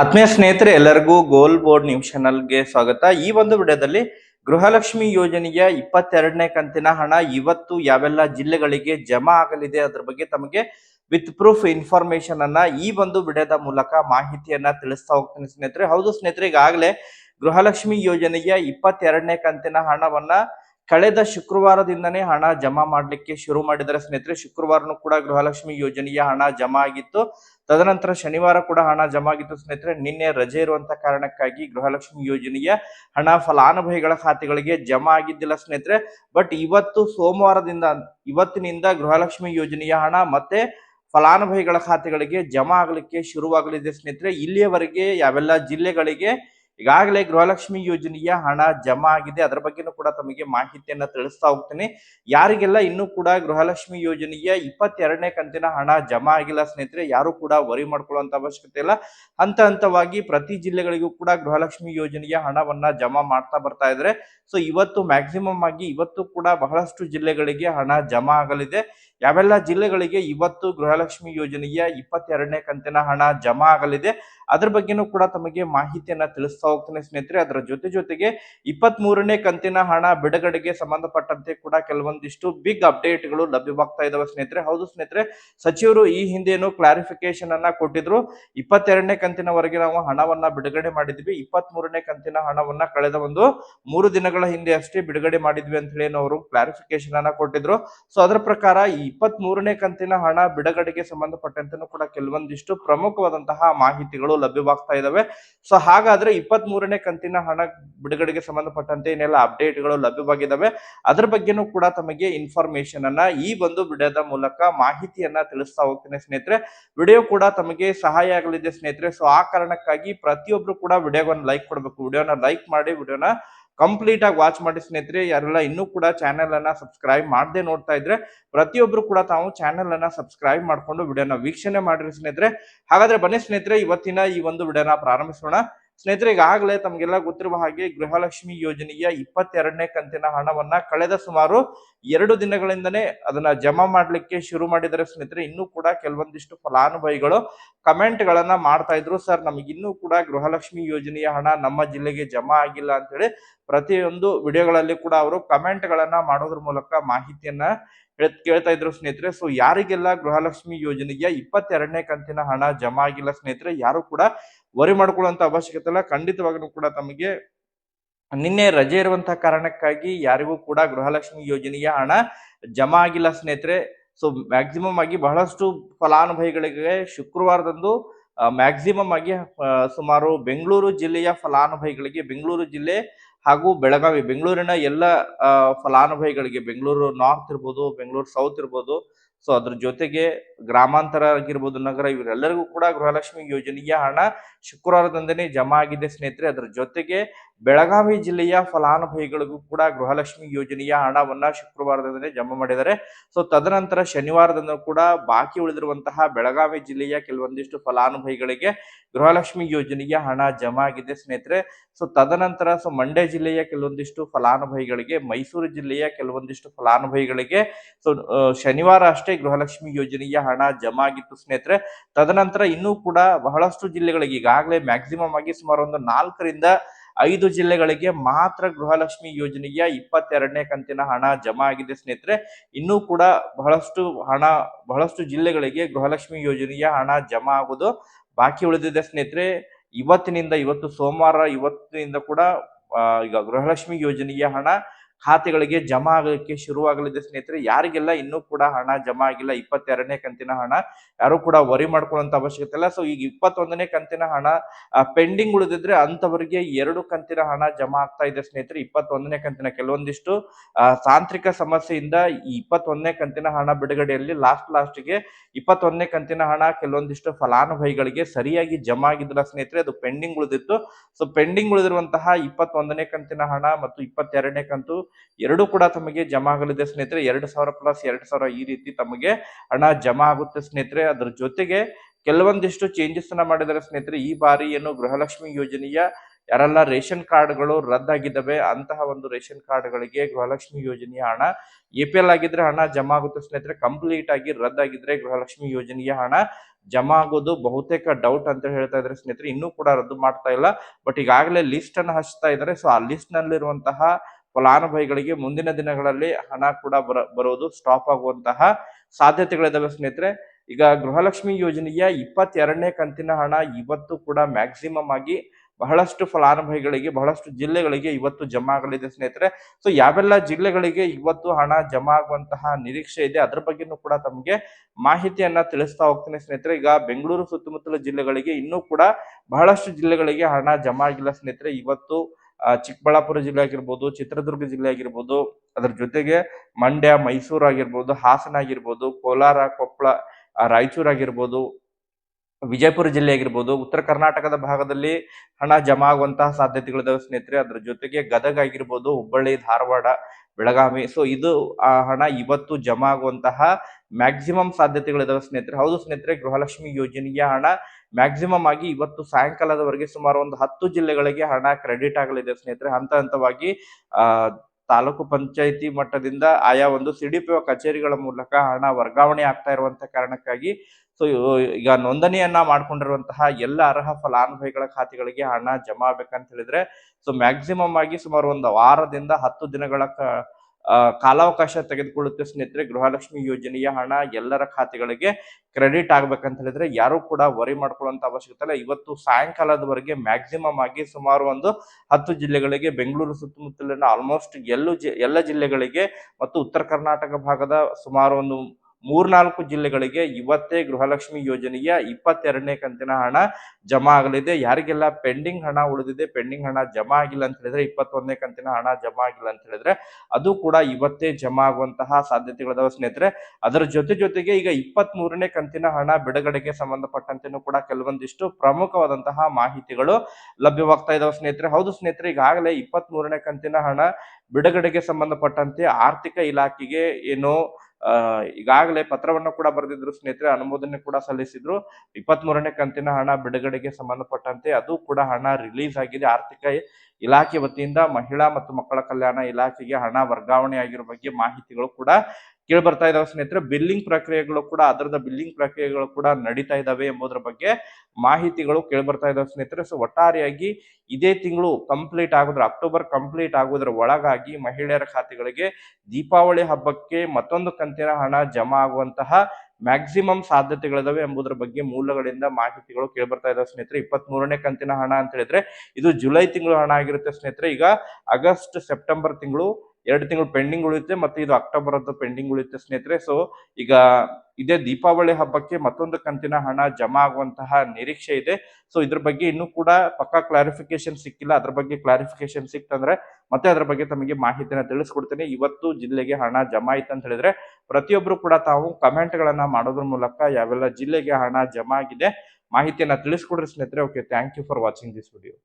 ಆತ್ಮೀಯ ಸ್ನೇಹಿತರೆ, ಎಲ್ಲರಿಗೂ ಗೋಲ್ ಬೋರ್ಡ್ ನ್ಯೂಸ್ ಚಾನಲ್ಗೆ ಸ್ವಾಗತ. ಈ ಒಂದು ವಿಡಿಯೋದಲ್ಲಿ ಗೃಹಲಕ್ಷ್ಮಿ ಯೋಜನೆಯ ಇಪ್ಪತ್ತೆರಡನೇ ಕಂತಿನ ಹಣ ಇವತ್ತು ಯಾವೆಲ್ಲ ಜಿಲ್ಲೆಗಳಿಗೆ ಜಮಾ ಆಗಲಿದೆ ಅದ್ರ ಬಗ್ಗೆ ತಮಗೆ ವಿತ್ ಪ್ರೂಫ್ ಇನ್ಫಾರ್ಮೇಶನ್ ಅನ್ನ ಈ ಒಂದು ವಿಡಿಯೋದ ಮೂಲಕ ಮಾಹಿತಿಯನ್ನ ತಿಳಿಸ್ತಾ ಹೋಗ್ತೀನಿ ಸ್ನೇಹಿತರೆ. ಹೌದು ಸ್ನೇಹಿತರೆ, ಈಗಾಗಲೇ ಗೃಹಲಕ್ಷ್ಮಿ ಯೋಜನೆಯ ಇಪ್ಪತ್ತೆರಡನೇ ಕಂತಿನ ಹಣವನ್ನ ಕಳೆದ ಶುಕ್ರವಾರದಿಂದನೇ ಹಣ ಜಮಾ ಮಾಡ್ಲಿಕ್ಕೆ ಶುರು ಮಾಡಿದರೆ ಸ್ನೇಹಿತರೆ, ಶುಕ್ರವಾರನೂ ಕೂಡ ಗೃಹಲಕ್ಷ್ಮಿ ಯೋಜನೆಯ ಹಣ ಜಮಾ ಆಗಿತ್ತು. ತದನಂತರ ಶನಿವಾರ ಕೂಡ ಹಣ ಜಮಾ ಆಗಿತ್ತು. ಸ್ನೇಹಿತರೆ, ನಿನ್ನೆ ರಜೆ ಇರುವಂತಹ ಕಾರಣಕ್ಕಾಗಿ ಗೃಹಲಕ್ಷ್ಮಿ ಯೋಜನೆಯ ಹಣ ಫಲಾನುಭವಿಗಳ ಖಾತೆಗಳಿಗೆ ಜಮಾ ಆಗಿದ್ದಿಲ್ಲ ಸ್ನೇಹಿತರೆ. ಬಟ್ ಇವತ್ತು ಸೋಮವಾರದಿಂದ, ಇವತ್ತಿನಿಂದ ಗೃಹಲಕ್ಷ್ಮಿ ಯೋಜನೆಯ ಹಣ ಮತ್ತೆ ಫಲಾನುಭವಿಗಳ ಖಾತೆಗಳಿಗೆ ಜಮಾ ಆಗಲಿಕ್ಕೆ ಶುರುವಾಗಲಿದೆ ಸ್ನೇಹಿತರೆ. ಇಲ್ಲಿಯವರೆಗೆ ಯಾವೆಲ್ಲ ಜಿಲ್ಲೆಗಳಿಗೆ ಈಗಾಗಲೇ ಗೃಹಲಕ್ಷ್ಮಿ ಯೋಜನೆಯ ಹಣ ಜಮಾ ಆಗಿದೆ. ಅದರ ಬಗ್ಗೆನೂ ಕೂಡ ತಮಗೆ ಮಾಹಿತಿಯನ್ನ ತಿಳಿಸ್ತಾ ಹೋಗ್ತೀನಿ. ಯಾರಿಗೆಲ್ಲ ಇನ್ನೂ ಕೂಡ ಗೃಹಲಕ್ಷ್ಮಿ ಯೋಜನೆಯ ಇಪ್ಪತ್ತೆರಡನೇ ಕಂತಿನ ಹಣ ಜಮಾ ಆಗಿಲ್ಲ ಸ್ನೇಹಿತರೆ, ಯಾರು ಕೂಡ ವರಿ ಮಾಡ್ಕೊಳ್ಳುವಂತ ಅವಶ್ಯಕತೆ ಇಲ್ಲ. ಹಂತ ಹಂತವಾಗಿ ಪ್ರತಿ ಜಿಲ್ಲೆಗಳಿಗೂ ಕೂಡ ಗೃಹಲಕ್ಷ್ಮಿ ಯೋಜನೆಯ ಹಣವನ್ನ ಜಮಾ ಮಾಡ್ತಾ ಬರ್ತಾ ಇದ್ರೆ ಸೊ ಇವತ್ತು ಮ್ಯಾಕ್ಸಿಮಮ್ ಆಗಿ ಇವತ್ತು ಕೂಡ ಬಹಳಷ್ಟು ಜಿಲ್ಲೆಗಳಿಗೆ ಹಣ ಜಮಾ ಆಗಲಿದೆ. ಯಾವೆಲ್ಲ ಜಿಲ್ಲೆಗಳಿಗೆ ಇವತ್ತು ಗೃಹಲಕ್ಷ್ಮಿ ಯೋಜನೆಯ ಇಪ್ಪತ್ತೆರಡನೇ ಕಂತಿನ ಹಣ ಜಮಾ ಆಗಲಿದೆ, ಅದ್ರ ಬಗ್ಗೆನೂ ಕೂಡ ತಮಗೆ ಮಾಹಿತಿಯನ್ನ ತಿಳಿಸ್ತಾ ಹೋಗ್ತೀನಿ ಸ್ನೇಹಿತರೆ, ಅದರ ಜೊತೆ ಜೊತೆಗೆ ಇಪ್ಪತ್ತ್ ಮೂರನೇ ಕಂತಿನ ಹಣ ಬಿಡುಗಡೆಗೆ ಸಂಬಂಧಪಟ್ಟಂತೆ ಕೂಡ ಕೆಲವೊಂದಿಷ್ಟು ಬಿಗ್ ಅಪ್ಡೇಟ್ಗಳು ಲಭ್ಯವಾಗ್ತಾ ಇದಾವೆ ಸ್ನೇಹಿತರೆ. ಹೌದು ಸ್ನೇಹಿತರೆ, ಸಚಿವರು ಈ ಹಿಂದೇನು ಕ್ಲಾರಿಫಿಕೇಶನ್ ಅನ್ನ ಕೊಟ್ಟಿದ್ರು. ಇಪ್ಪತ್ತೆರಡನೇ ಕಂತಿನವರೆಗೆ ನಾವು ಹಣವನ್ನ ಬಿಡುಗಡೆ ಮಾಡಿದ್ವಿ. ಇಪ್ಪತ್ತ್ ಮೂರನೇ ಕಂತಿನ ಹಣವನ್ನ ಕಳೆದ ಒಂದು ಮೂರು ದಿನಗಳ ಹಿಂದೆ ಅಷ್ಟೇ ಬಿಡುಗಡೆ ಮಾಡಿದ್ವಿ ಅಂತ ಹೇಳಿ ಅವರು ಕ್ಲಾರಿಫಿಕೇಶನ್ ಅನ್ನ ಕೊಟ್ಟಿದ್ರು. ಸೊ ಅದರ ಪ್ರಕಾರ ಈ ಇಪ್ಪತ್ತ್ ಮೂರನೇ ಕಂತಿನ ಹಣ ಬಿಡುಗಡೆಗೆ ಸಂಬಂಧಪಟ್ಟಂತೆ ಕೂಡ ಕೆಲವೊಂದಿಷ್ಟು ಪ್ರಮುಖವಾದಂತಹ ಮಾಹಿತಿಗಳು ಲಭ್ಯವಾಗ್ತಾ ಇದಾವೆ. ಸೊ ಹಾಗಾದ್ರೆ ಇಪ್ಪತ್ತ್ ಮೂರನೇ ಕಂತಿನ ಹಣ ಬಿಡುಗಡೆಗೆ ಸಂಬಂಧಪಟ್ಟಂತೆ ಏನೆಲ್ಲ ಅಪ್ಡೇಟ್ಗಳು ಲಭ್ಯವಾಗಿದ್ದಾವೆ. ಅದ್ರ ಬಗ್ಗೆನೂ ಕೂಡ ತಮಗೆ ಇನ್ಫಾರ್ಮೇಶನ್ ಅನ್ನ ಈ ಒಂದು ವಿಡಿಯೋದ ಮೂಲಕ ಮಾಹಿತಿಯನ್ನ ತಿಳಿಸ್ತಾ ಹೋಗ್ತೇನೆ ಸ್ನೇಹಿತರೆ. ವಿಡಿಯೋ ಕೂಡ ತಮಗೆ ಸಹಾಯ ಆಗಲಿದೆ ಸ್ನೇಹಿತರೆ. ಸೊ ಆ ಕಾರಣಕ್ಕಾಗಿ ಪ್ರತಿಯೊಬ್ರು ಕೂಡ ವಿಡಿಯೋವನ್ನು ಲೈಕ್ ಕೊಡಬೇಕು. ವಿಡಿಯೋನ ಲೈಕ್ ಮಾಡಿ, ವಿಡಿಯೋನ ಕಂಪ್ಲೀಟ್ ಆಗಿ ವಾಚ್ ಮಾಡಿ ಸ್ನೇಹಿತರೆ. ಯಾರೆಲ್ಲ ಇನ್ನೂ ಕೂಡ ಚಾನೆಲ್ ಅನ್ನ ಸಬ್ಸ್ಕ್ರೈಬ್ ಮಾಡದೆ ನೋಡ್ತಾ ಇದ್ರೆ, ಪ್ರತಿಯೊಬ್ರು ಕೂಡ ತಾವು ಚಾನೆಲ್ ಅನ್ನ ಸಬ್ಸ್ಕ್ರೈಬ್ ಮಾಡ್ಕೊಂಡು ವಿಡಿಯೋನ ವೀಕ್ಷಣೆ ಮಾಡಿರಿ ಸ್ನೇಹಿತರೆ. ಹಾಗಾದ್ರೆ ಬನ್ನಿ ಸ್ನೇಹಿತರೆ, ಇವತ್ತಿನ ಈ ಒಂದು ವಿಡಿಯೋನ ಪ್ರಾರಂಭಿಸೋಣ. ಸ್ನೇಹಿತರೆ, ಈಗಾಗಲೇ ತಮಗೆಲ್ಲ ಗೊತ್ತಿರುವ ಹಾಗೆ ಗೃಹಲಕ್ಷ್ಮಿ ಯೋಜನೆಯ ಇಪ್ಪತ್ತೆರಡನೇ ಕಂತಿನ ಹಣವನ್ನ ಕಳೆದ ಸುಮಾರು ಎರಡು ದಿನಗಳಿಂದನೇ ಅದನ್ನ ಜಮಾ ಮಾಡ್ಲಿಕ್ಕೆ ಶುರು ಮಾಡಿದರೆ ಸ್ನೇಹಿತರೆ. ಇನ್ನೂ ಕೂಡ ಕೆಲವೊಂದಿಷ್ಟು ಫಲಾನುಭವಿಗಳು ಕಮೆಂಟ್ ಗಳನ್ನ ಮಾಡ್ತಾ ಇದ್ರು. ಸರ್, ನಮಗೆ ಇನ್ನೂ ಕೂಡ ಗೃಹಲಕ್ಷ್ಮಿ ಯೋಜನೆಯ ಹಣ ನಮ್ಮ ಜಿಲ್ಲೆಗೆ ಜಮಾ ಆಗಿಲ್ಲ ಅಂತ ಹೇಳಿ ಪ್ರತಿಯೊಂದು ವಿಡಿಯೋಗಳಲ್ಲಿ ಕೂಡ ಅವರು ಕಮೆಂಟ್ ಗಳನ್ನ ಮಾಡೋದ್ರ ಮೂಲಕ ಮಾಹಿತಿಯನ್ನ ಕೇಳ್ತಾ ಇದ್ರು ಸ್ನೇಹಿತರೆ. ಸೊ ಯಾರಿಗೆಲ್ಲ ಗೃಹಲಕ್ಷ್ಮಿ ಯೋಜನೆಯ ಇಪ್ಪತ್ತೆರಡನೇ ಕಂತಿನ ಹಣ ಜಮಾ ಆಗಿಲ್ಲ ಸ್ನೇಹಿತರೆ, ಯಾರು ಕೂಡ ವರಿ ಮಾಡ್ಕೊಳ್ಳುವಂತ ಅವಶ್ಯಕತೆ ಇಲ್ಲ. ಖಂಡಿತವಾಗ್ಲೂ ಕೂಡ ತಮಗೆ ನಿನ್ನೆ ರಜೆ ಇರುವಂತಹ ಕಾರಣಕ್ಕಾಗಿ ಯಾರಿಗೂ ಕೂಡ ಗೃಹಲಕ್ಷ್ಮಿ ಯೋಜನೆಯ ಹಣ ಜಮಾ ಆಗಿಲ್ಲ ಸ್ನೇಹಿತರೆ. ಸೊ ಮ್ಯಾಕ್ಸಿಮಮ್ ಆಗಿ ಬಹಳಷ್ಟು ಫಲಾನುಭವಿಗಳಿಗೆ ಶುಕ್ರವಾರದಂದು ಮ್ಯಾಕ್ಸಿಮಮ್ ಆಗಿ ಸುಮಾರು ಬೆಂಗಳೂರು ಜಿಲ್ಲೆಯ ಫಲಾನುಭವಿಗಳಿಗೆ, ಬೆಂಗಳೂರು ಜಿಲ್ಲೆ ಹಾಗೂ ಬೆಳಗಾವಿ, ಬೆಂಗಳೂರಿನ ಎಲ್ಲ ಫಲಾನುಭವಿಗಳಿಗೆ ಬೆಂಗಳೂರು ನಾರ್ತ್ ಇರ್ಬೋದು, ಬೆಂಗಳೂರು ಸೌತ್ ಇರ್ಬೋದು. ಸೊ ಅದ್ರ ಜೊತೆಗೆ ಗ್ರಾಮಾಂತರ ಆಗಿರ್ಬೋದು, ನಗರ, ಇವರೆಲ್ಲರಿಗೂ ಕೂಡ ಗೃಹಲಕ್ಷ್ಮಿ ಯೋಜನೆಯ ಹಣ ಶುಕ್ರವಾರದಿಂದನೇ ಜಮಾ ಆಗಿದೆ ಸ್ನೇಹಿತರೆ. ಅದರ ಜೊತೆಗೆ ಬೆಳಗಾವಿ ಜಿಲ್ಲೆಯ ಫಲಾನುಭವಿಗಳಿಗೂ ಕೂಡ ಗೃಹಲಕ್ಷ್ಮಿ ಯೋಜನೆಯ ಹಣವನ್ನ ಶುಕ್ರವಾರದಿಂದಲೇ ಜಮಾ ಮಾಡಿದ್ದಾರೆ. ಸೊ ತದನಂತರ ಶನಿವಾರದಂದು ಕೂಡ ಬಾಕಿ ಉಳಿದಿರುವಂತಹ ಬೆಳಗಾವಿ ಜಿಲ್ಲೆಯ ಕೆಲವೊಂದಿಷ್ಟು ಫಲಾನುಭವಿಗಳಿಗೆ ಗೃಹಲಕ್ಷ್ಮಿ ಯೋಜನೆಯ ಹಣ ಜಮಾ ಆಗಿದೆ ಸ್ನೇಹಿತರೆ. ಸೊ ತದನಂತರ ಸೊ ಮಂಡ್ಯ ಜಿಲ್ಲೆಯ ಕೆಲವೊಂದಿಷ್ಟು ಫಲಾನುಭವಿಗಳಿಗೆ, ಮೈಸೂರು ಜಿಲ್ಲೆಯ ಕೆಲವೊಂದಿಷ್ಟು ಫಲಾನುಭವಿಗಳಿಗೆ ಸೊ ಶನಿವಾರ ಅಷ್ಟೇ ಗೃಹಲಕ್ಷ್ಮಿ ಯೋಜನೆಯ ಹಣ ಜಮಾ ಆಗಿತ್ತು ಸ್ನೇಹಿತರೆ. ತದನಂತರ ಇನ್ನೂ ಕೂಡ ಬಹಳಷ್ಟು ಜಿಲ್ಲೆಗಳಿಗೆ, ಈಗಾಗಲೇ ಮ್ಯಾಕ್ಸಿಮಮ್ ಆಗಿ ಸುಮಾರು ಒಂದು ನಾಲ್ಕರಿಂದ ಐದು ಜಿಲ್ಲೆಗಳಿಗೆ ಮಾತ್ರ ಗೃಹಲಕ್ಷ್ಮಿ ಯೋಜನೆಯ ಇಪ್ಪತ್ತೆರಡನೇ ಕಂತಿನ ಹಣ ಜಮಾ ಆಗಿದೆ ಸ್ನೇಹಿತರೆ. ಇನ್ನೂ ಕೂಡ ಬಹಳಷ್ಟು ಹಣ, ಬಹಳಷ್ಟು ಜಿಲ್ಲೆಗಳಿಗೆ ಗೃಹಲಕ್ಷ್ಮಿ ಯೋಜನೆಯ ಹಣ ಜಮಾ ಆಗುವುದು ಬಾಕಿ ಉಳಿದಿದೆ ಸ್ನೇಹಿತರೆ. ಇವತ್ತಿನಿಂದ ಇವತ್ತು ಸೋಮವಾರ ಇವತ್ತಿನಿಂದ ಕೂಡ ಈಗ ಗೃಹಲಕ್ಷ್ಮಿ ಯೋಜನೆಗೆ ಹಣ ಖಾತೆಗಳಿಗೆ ಜಮಾ ಆಗಲಿಕ್ಕೆ ಶುರುವಾಗಲಿದೆ ಸ್ನೇಹಿತರೆ, ಯಾರಿಗೆಲ್ಲ ಇನ್ನೂ ಕೂಡ ಹಣ ಜಮಾ ಆಗಿಲ್ಲ, ಇಪ್ಪತ್ತೆರಡನೇ ಕಂತಿನ ಹಣ, ಯಾರು ಕೂಡ ವರಿ ಮಾಡ್ಕೊಳ್ಳುವಂತ ಅವಶ್ಯಕತೆ ಇಲ್ಲ. ಸೊ ಈಗ ಇಪ್ಪತ್ತೊಂದನೇ ಕಂತಿನ ಹಣ ಪೆಂಡಿಂಗ್ ಉಳಿದಿದ್ರೆ ಅಂತವರಿಗೆ ಎರಡು ಕಂತಿನ ಹಣ ಜಮಾ ಆಗ್ತಾ ಇದೆ ಸ್ನೇಹಿತರೆ. ಇಪ್ಪತ್ತೊಂದನೇ ಕಂತಿನ ಕೆಲವೊಂದಿಷ್ಟು ತಾಂತ್ರಿಕ ಸಮಸ್ಯೆಯಿಂದ ಈ ಇಪ್ಪತ್ತೊಂದನೇ ಕಂತಿನ ಹಣ ಬಿಡುಗಡೆಯಲ್ಲಿ ಲಾಸ್ಟ್ ಲಾಸ್ಟ್ಗೆ ಇಪ್ಪತ್ತೊಂದನೇ ಕಂತಿನ ಹಣ ಕೆಲವೊಂದಿಷ್ಟು ಫಲಾನುಭವಿಗಳಿಗೆ ಸರಿಯಾಗಿ ಜಮಾ ಆಗಿದ್ದಿಲ್ಲ ಸ್ನೇಹಿತರೆ. ಅದು ಪೆಂಡಿಂಗ್ ಉಳಿದಿತ್ತು. ಸೊ ಪೆಂಡಿಂಗ್ ಉಳಿದಿರುವಂತಹ ಇಪ್ಪತ್ತೊಂದನೇ ಕಂತಿನ ಹಣ ಮತ್ತು ಇಪ್ಪತ್ತೆರಡನೇ ಕಂತು ಎರಡೂ ಕೂಡ ತಮಗೆ ಜಮಾ ಆಗಲಿದೆ ಸ್ನೇಹಿತರೆ. ಎರಡು ಸಾವಿರ ಪ್ಲಸ್ ಎರಡು ಸಾವಿರ ಈ ರೀತಿ ತಮಗೆ ಹಣ ಜಮಾ ಆಗುತ್ತೆ ಸ್ನೇಹಿತರೆ. ಅದ್ರ ಜೊತೆಗೆ ಕೆಲವೊಂದಿಷ್ಟು ಚೇಂಜಸ್ ಅನ್ನ ಮಾಡಿದರೆ ಸ್ನೇಹಿತರೆ. ಈ ಬಾರಿ ಏನು ಗೃಹಲಕ್ಷ್ಮಿ ಯೋಜನೆಯ ಯಾರೆಲ್ಲ ರೇಷನ್ ಕಾರ್ಡ್ಗಳು ರದ್ದಾಗಿದ್ದಾವೆ, ಅಂತಹ ಒಂದು ರೇಷನ್ ಕಾರ್ಡ್ಗಳಿಗೆ ಗೃಹಲಕ್ಷ್ಮಿ ಯೋಜನೆಯ ಹಣ, ಎ ಪಿ ಎಲ್ ಆಗಿದ್ರೆ ಹಣ ಜಮಾ ಆಗುತ್ತೆ ಸ್ನೇಹಿತರೆ. ಕಂಪ್ಲೀಟ್ ಆಗಿ ರದ್ದಾಗಿದ್ರೆ ಗೃಹಲಕ್ಷ್ಮಿ ಯೋಜನೆಯ ಹಣ ಜಮಾ ಆಗೋದು ಬಹುತೇಕ ಡೌಟ್ ಅಂತ ಹೇಳ್ತಾ ಇದ್ರೆ ಸ್ನೇಹಿತರೆ. ಇನ್ನೂ ಕೂಡ ರದ್ದು ಮಾಡ್ತಾ ಇಲ್ಲ. ಬಟ್ ಈಗಾಗಲೇ ಲಿಸ್ಟ್ ಅನ್ನು ಹಚ್ತಾ ಇದ್ದಾರೆ. ಸೊ ಆ ಲಿಸ್ಟ್ ನಲ್ಲಿರುವಂತಹ ಫಲಾನುಭವಿಗಳಿಗೆ ಮುಂದಿನ ದಿನಗಳಲ್ಲಿ ಹಣ ಕೂಡ ಬರ ಬರೋದು ಸ್ಟಾಪ್ ಆಗುವಂತಹ ಸಾಧ್ಯತೆಗಳಿದ್ದಾವೆ ಸ್ನೇಹಿತರೆ. ಈಗ ಗೃಹಲಕ್ಷ್ಮಿ ಯೋಜನೆಯ ಇಪ್ಪತ್ತೆರಡನೇ ಕಂತಿನ ಹಣ ಇವತ್ತು ಕೂಡ ಮ್ಯಾಕ್ಸಿಮಮ್ ಆಗಿ ಬಹಳಷ್ಟು ಫಲಾನುಭವಿಗಳಿಗೆ, ಬಹಳಷ್ಟು ಜಿಲ್ಲೆಗಳಿಗೆ ಇವತ್ತು ಜಮಾ ಆಗಲಿದೆ ಸ್ನೇಹಿತರೆ. ಸೊ ಯಾವೆಲ್ಲ ಜಿಲ್ಲೆಗಳಿಗೆ ಇವತ್ತು ಹಣ ಜಮಾ ಆಗುವಂತಹ ನಿರೀಕ್ಷೆ ಇದೆ, ಅದ್ರ ಬಗ್ಗೆನೂ ಕೂಡ ತಮಗೆ ಮಾಹಿತಿಯನ್ನ ತಿಳಿಸ್ತಾ ಹೋಗ್ತೀನಿ ಸ್ನೇಹಿತರೆ. ಈಗ ಬೆಂಗಳೂರು ಸುತ್ತಮುತ್ತಲ ಜಿಲ್ಲೆಗಳಿಗೆ ಇನ್ನೂ ಕೂಡ ಬಹಳಷ್ಟು ಜಿಲ್ಲೆಗಳಿಗೆ ಹಣ ಜಮಾ ಆಗಿಲ್ಲ ಸ್ನೇಹಿತರೆ. ಇವತ್ತು ಚಿಕ್ಕಬಳ್ಳಾಪುರ ಜಿಲ್ಲೆ ಆಗಿರ್ಬೋದು, ಚಿತ್ರದುರ್ಗ ಜಿಲ್ಲೆ ಆಗಿರ್ಬೋದು, ಅದರ ಜೊತೆಗೆ ಮಂಡ್ಯ, ಮೈಸೂರು ಆಗಿರ್ಬೋದು, ಹಾಸನ ಆಗಿರ್ಬೋದು, ಕೋಲಾರ, ಕೊಪ್ಪಳ ರಾಯಚೂರು ಆಗಿರ್ಬೋದು, ವಿಜಯಪುರ ಜಿಲ್ಲೆ ಆಗಿರ್ಬೋದು, ಉತ್ತರ ಕರ್ನಾಟಕದ ಭಾಗದಲ್ಲಿ ಹಣ ಜಮಾ ಆಗುವಂತಹ ಸಾಧ್ಯತೆಗಳಿದಾವೆ ಸ್ನೇಹಿತರೆ. ಅದರ ಜೊತೆಗೆ ಗದಗ ಆಗಿರ್ಬೋದು, ಹುಬ್ಬಳ್ಳಿ, ಧಾರವಾಡ, ಬೆಳಗಾವಿ. ಸೊ ಇದು ಆ ಹಣ ಇವತ್ತು ಜಮಾ ಆಗುವಂತಹ ಮ್ಯಾಕ್ಸಿಮಮ್ ಸಾಧ್ಯತೆಗಳಿದಾವೆ ಸ್ನೇಹಿತರೆ. ಹೌದು ಸ್ನೇಹಿತರೆ, ಗೃಹಲಕ್ಷ್ಮಿ ಯೋಜನೆಯ ಹಣ ಮ್ಯಾಕ್ಸಿಮಮ್ ಆಗಿ ಇವತ್ತು ಸಾಯಂಕಾಲದವರೆಗೆ ಸುಮಾರು ಒಂದು ಹತ್ತು ಜಿಲ್ಲೆಗಳಿಗೆ ಹಣ ಕ್ರೆಡಿಟ್ ಆಗಲಿದೆ ಸ್ನೇಹಿತರೆ. ಹಂತ ಹಂತವಾಗಿ ತಾಲೂಕು ಪಂಚಾಯಿತಿ ಮಟ್ಟದಿಂದ ಆಯಾ ಒಂದು ಸಿಡಿಪಿಒ ಕಚೇರಿಗಳ ಮೂಲಕ ಹಣ ವರ್ಗಾವಣೆ ಆಗ್ತಾ ಇರುವಂತ ಕಾರಣಕ್ಕಾಗಿ ಸೊ ಈಗ ನೋಂದಣಿಯನ್ನ ಮಾಡ್ಕೊಂಡಿರುವಂತಹ ಎಲ್ಲ ಅರ್ಹ ಫಲಾನುಭವಿಗಳ ಖಾತೆಗಳಿಗೆ ಹಣ ಜಮಾ ಆಗ್ಬೇಕಂತ ಹೇಳಿದ್ರೆ ಸೊ ಮ್ಯಾಕ್ಸಿಮಮ್ ಆಗಿ ಸುಮಾರು ಒಂದು ವಾರದಿಂದ ಹತ್ತು ದಿನಗಳ ಕಾಲಾವಕಾಶ ತೆಗೆದುಕೊಳ್ಳುತ್ತೆ ಸ್ನೇಹಿತರೆ, ಗೃಹಲಕ್ಷ್ಮಿ ಯೋಜನೆಯ ಹಣ ಎಲ್ಲರ ಖಾತೆಗಳಿಗೆ ಕ್ರೆಡಿಟ್ ಆಗ್ಬೇಕಂತ ಹೇಳಿದ್ರೆ ಯಾರು ಕೂಡ ವರಿ ಮಾಡ್ಕೊಳ್ಳುವಂತ ಅವಶ್ಯಕತೆ ಇಲ್ಲ. ಇವತ್ತು ಸಾಯಂಕಾಲದವರೆಗೆ ಮ್ಯಾಕ್ಸಿಮಮ್ ಆಗಿ ಸುಮಾರು ಒಂದು ಹತ್ತು ಜಿಲ್ಲೆಗಳಿಗೆ, ಬೆಂಗಳೂರು ಸುತ್ತಮುತ್ತಲಿನ ಆಲ್ಮೋಸ್ಟ್ ಎಲ್ಲೂ ಜಿ, ಎಲ್ಲ ಜಿಲ್ಲೆಗಳಿಗೆ ಮತ್ತು ಉತ್ತರ ಕರ್ನಾಟಕ ಭಾಗದ ಸುಮಾರು ಒಂದು ಮೂರ್ನಾಲ್ಕು ಜಿಲ್ಲೆಗಳಿಗೆ ಇವತ್ತೇ ಗೃಹಲಕ್ಷ್ಮಿ ಯೋಜನೆಯ ಇಪ್ಪತ್ತೆರಡನೇ ಕಂತಿನ ಹಣ ಜಮಾ ಆಗಲಿದೆ. ಯಾರಿಗೆಲ್ಲ ಪೆಂಡಿಂಗ್ ಹಣ ಉಳಿದಿದೆ, ಪೆಂಡಿಂಗ್ ಹಣ ಜಮಾ ಆಗಿಲ್ಲ ಅಂತ ಹೇಳಿದ್ರೆ ಇಪ್ಪತ್ತೊಂದನೇ ಕಂತಿನ ಹಣ ಜಮಾ ಆಗಿಲ್ಲ ಅಂತ ಹೇಳಿದ್ರೆ ಅದು ಕೂಡ ಇವತ್ತೇ ಜಮಾ ಆಗುವಂತಹ ಸಾಧ್ಯತೆಗಳಿದಾವೆ. ಸ್ನೇಹಿತರೆ, ಅದರ ಜೊತೆ ಜೊತೆಗೆ ಈಗ ಇಪ್ಪತ್ತ್ ಮೂರನೇ ಕಂತಿನ ಹಣ ಬಿಡುಗಡೆಗೆ ಸಂಬಂಧಪಟ್ಟಂತೆನೂ ಕೂಡ ಕೆಲವೊಂದಿಷ್ಟು ಪ್ರಮುಖವಾದಂತಹ ಮಾಹಿತಿಗಳು ಲಭ್ಯವಾಗ್ತಾ ಇದಾವೆ. ಸ್ನೇಹಿತರೆ, ಹೌದು ಸ್ನೇಹಿತರೆ, ಈಗಾಗಲೇ ಇಪ್ಪತ್ತ್ ಕಂತಿನ ಹಣ ಬಿಡುಗಡೆಗೆ ಸಂಬಂಧಪಟ್ಟಂತೆ ಆರ್ಥಿಕ ಇಲಾಖೆಗೆ ಏನು ಈಗಾಗಲೇ ಪತ್ರವನ್ನು ಕೂಡ ಬರೆದಿದ್ರು ಸ್ನೇಹಿತರೆ, ಅನುಮೋದನೆ ಕೂಡ ಸಲ್ಲಿಸಿದ್ರು. ಇಪ್ಪತ್ತ್ ಮೂರನೇ ಕಂತಿನ ಹಣ ಬಿಡುಗಡೆಗೆ ಸಂಬಂಧಪಟ್ಟಂತೆ ಅದು ಕೂಡ ಹಣ ರಿಲೀಸ್ ಆಗಿದೆ. ಆರ್ಥಿಕ ಇಲಾಖೆ ವತಿಯಿಂದ ಮಹಿಳಾ ಮತ್ತು ಮಕ್ಕಳ ಕಲ್ಯಾಣ ಇಲಾಖೆಗೆ ಹಣ ವರ್ಗಾವಣೆ ಆಗಿರೋ ಬಗ್ಗೆ ಮಾಹಿತಿಗಳು ಕೂಡ ಕೇಳಿ ಬರ್ತಾ ಇದಾವೆ ಸ್ನೇಹಿತರೆ ಬಿಲ್ಲಿಂಗ್ ಪ್ರಕ್ರಿಯೆಗಳು ಕೂಡ, ಅದರದ ಬಿಲ್ಲಿಂಗ್ ಪ್ರಕ್ರಿಯೆಗಳು ಕೂಡ ನಡೀತಾ ಇದ್ದಾವೆ ಎಂಬುದರ ಬಗ್ಗೆ ಮಾಹಿತಿಗಳು ಕೇಳಿ ಬರ್ತಾ ಇದಾವೆ ಸ್ನೇಹಿತರೆ. ಸೊ ಒಟ್ಟಾರೆಯಾಗಿ ಇದೇ ತಿಂಗಳು ಕಂಪ್ಲೀಟ್ ಆಗೋದ್ರ ಅಕ್ಟೋಬರ್ ಕಂಪ್ಲೀಟ್ ಆಗೋದ್ರ ಒಳಗಾಗಿ ಮಹಿಳೆಯರ ಖಾತೆಗಳಿಗೆ ದೀಪಾವಳಿ ಹಬ್ಬಕ್ಕೆ ಮತ್ತೊಂದು ಕಂತಿನ ಹಣ ಜಮಾ ಆಗುವಂತಹ ಮ್ಯಾಕ್ಸಿಮಮ್ ಸಾಧ್ಯತೆಗಳಿದಾವೆ ಎಂಬುದರ ಬಗ್ಗೆ ಮೂಲಗಳಿಂದ ಮಾಹಿತಿಗಳು ಕೇಳಿ ಬರ್ತಾ ಇದಾವೆ ಸ್ನೇಹಿತರೆ. ಇಪ್ಪತ್ತ್ ಮೂರನೇ ಕಂತಿನ ಹಣ ಅಂತ ಹೇಳಿದ್ರೆ, ಇದು ಜುಲೈ ತಿಂಗಳು ಹಣ ಆಗಿರುತ್ತೆ ಸ್ನೇಹಿತರೆ. ಈಗ ಆಗಸ್ಟ್, ಸೆಪ್ಟೆಂಬರ್ ತಿಂಗಳು ಎರಡು ತಿಂಗಳು ಪೆಂಡಿಂಗ್ ಉಳಿಯುತ್ತೆ ಮತ್ತೆ ಇದು ಅಕ್ಟೋಬರ್ ಅಂತ ಪೆಂಡಿಂಗ್ ಉಳಿಯುತ್ತೆ ಸ್ನೇಹಿತರೆ. ಸೊ ಈಗ ಇದೇ ದೀಪಾವಳಿ ಹಬ್ಬಕ್ಕೆ ಮತ್ತೊಂದು ಕಂತಿನ ಹಣ ಜಮಾ ಆಗುವಂತಹ ನಿರೀಕ್ಷೆ ಇದೆ. ಸೊ ಇದ್ರ ಬಗ್ಗೆ ಇನ್ನೂ ಕೂಡ ಪಕ್ಕಾ ಕ್ಲಾರಿಫಿಕೇಶನ್ ಸಿಕ್ಕಿಲ್ಲ. ಅದ್ರ ಬಗ್ಗೆ ಕ್ಲಾರಿಫಿಕೇಶನ್ ಸಿಕ್ತಂದ್ರೆ ಮತ್ತೆ ಅದ್ರ ಬಗ್ಗೆ ತಮಗೆ ಮಾಹಿತಿನ ತಿಳಿಸ್ಕೊಡ್ತೇನೆ. ಇವತ್ತು ಜಿಲ್ಲೆಗೆ ಹಣ ಜಮಾ ಆಯ್ತು ಅಂತ ಹೇಳಿದ್ರೆ ಪ್ರತಿಯೊಬ್ರು ಕೂಡ ತಾವು ಕಮೆಂಟ್ ಗಳನ್ನ ಮಾಡೋದ್ರ ಮೂಲಕ ಯಾವೆಲ್ಲ ಜಿಲ್ಲೆಗೆ ಹಣ ಜಮಾ ಆಗಿದೆ ಮಾಹಿತಿಯನ್ನ ತಿಳಿಸ್ಕೊಡ್ರಿ ಸ್ನೇಹಿತರೆ. Okay thank you for watching this video